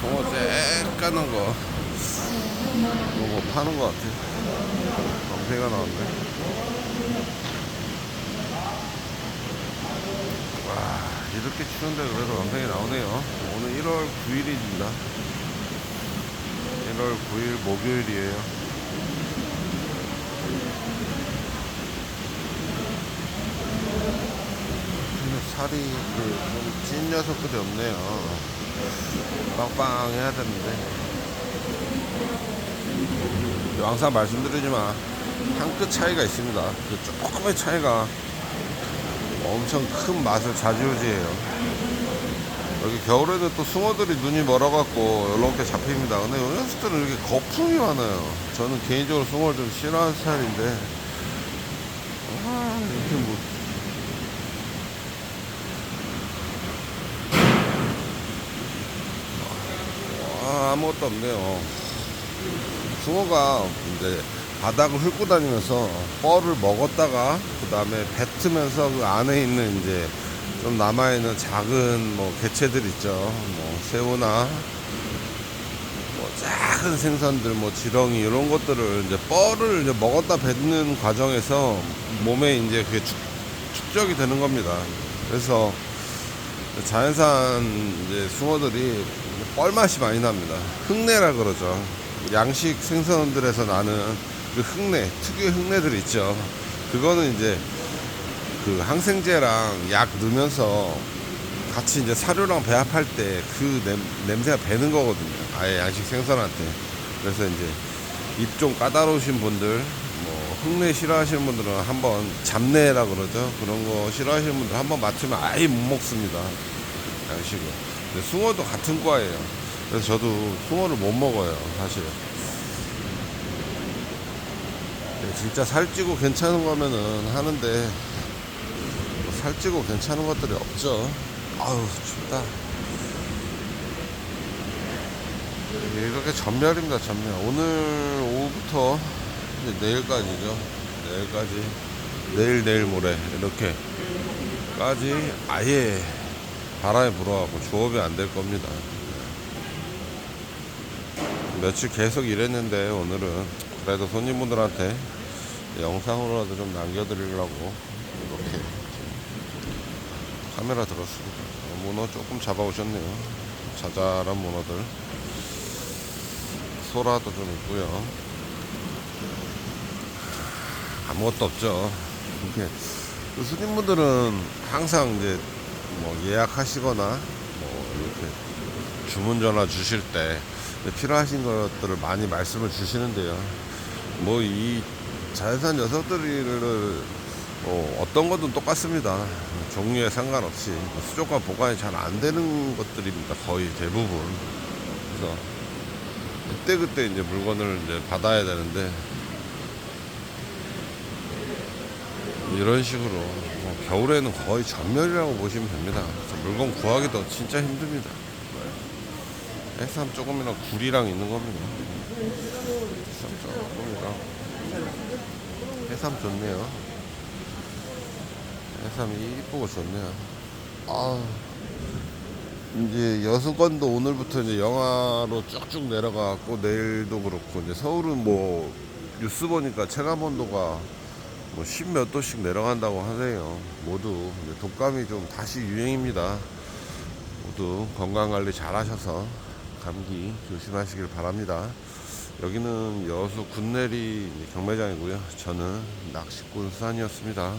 붕어 쨍 까는 거. 이거 뭐 파는 거 같아. 방패가 나왔네. 와 이렇게 추운데 그래도 방패이 나오네요. 오늘 1월 9일입니다. 1월 9일 목요일이에요. 살이 그좀찐 녀석들이 없네요. 빵빵해야 되는데. 항상 말씀드리지만 한 끗 차이가 있습니다. 그 조금의 차이가 엄청 큰 맛을 좌지우지해요. 여기 겨울에는 또 숭어들이 눈이 멀어갖고 이렇게 잡힙니다. 근데 요 녀석들은 이렇게 거품이 많아요. 저는 개인적으로 숭어를 좀 싫어하는 스타일인데, 아, 이렇게 뭐, 아, 아무것도 없네요. 숭어가 이제 바닥을 훑고 다니면서 뻘을 먹었다가 그 다음에 뱉으면서 그 안에 있는 이제 좀 남아있는 작은 뭐 개체들 있죠. 뭐 새우나 뭐 작은 생선들 뭐 지렁이 이런 것들을 이제 뻘을 이제 먹었다 뱉는 과정에서 몸에 이제 그게 축, 축적이 되는 겁니다. 그래서 자연산 이제 숭어들이 뻘맛이 많이 납니다. 흙내라 그러죠. 양식 생선들에서 나는 그 흙내, 특유의 흙내들 있죠. 그거는 이제 그 항생제랑 약 넣으면서 같이 이제 사료랑 배합할 때 그 냄새가 배는 거거든요. 아예 양식 생선한테. 그래서 이제 입 좀 까다로우신 분들, 뭐 흙내 싫어하시는 분들은 한번 잡내라 그러죠. 그런 거 싫어하시는 분들 한번 맡으면 아예 못 먹습니다. 양식을. 숭어도 같은 과예요. 그래서 저도 숭어를 못 먹어요, 사실. 네, 진짜 살찌고 괜찮은 거면은 하는데 뭐 살찌고 괜찮은 것들이 없죠. 아우 춥다. 이렇게 전멸입니다, 전멸. 오늘 오후부터 내일까지죠. 내일까지 내일 내일 모레 이렇게까지 아예 바람이 불어갖고 조업이 안 될 겁니다. 며칠 계속 일했는데 오늘은 그래도 손님분들한테 영상으로라도 좀 남겨드리려고 이렇게 카메라 들었습니다. 문어 조금 잡아오셨네요. 자잘한 문어들. 소라도 좀 있고요. 아무것도 없죠. 이렇게 그 손님분들은 항상 이제 뭐 예약하시거나 뭐 이렇게 주문 전화 주실 때 필요하신 것들을 많이 말씀을 주시는데요. 뭐 이 자연산 녀석들을 뭐 어떤 것도 똑같습니다. 종류에 상관없이 수족관 보관이 잘 안 되는 것들입니다. 거의 대부분. 그래서 그때 그때 이제 물건을 이제 받아야 되는데 이런 식으로 뭐 겨울에는 거의 전멸이라고 보시면 됩니다. 물건 구하기도 진짜 힘듭니다. 해삼 조금이랑 굴이랑 있는 겁니다. 해삼 조금이랑 해삼 좋네요. 해삼이 이쁘고 좋네요. 아 이제 여수건도 오늘부터 이제 영하로 쭉쭉 내려가고 내일도 그렇고 이제 서울은 뭐 뉴스 보니까 체감 온도가 뭐 십 몇 도씩 내려간다고 하네요. 모두 독감이 좀 다시 유행입니다. 모두 건강 관리 잘 하셔서 감기 조심하시길 바랍니다. 여기는 여수 군내리 경매장이고요. 저는 낚시꾼 수산이었습니다.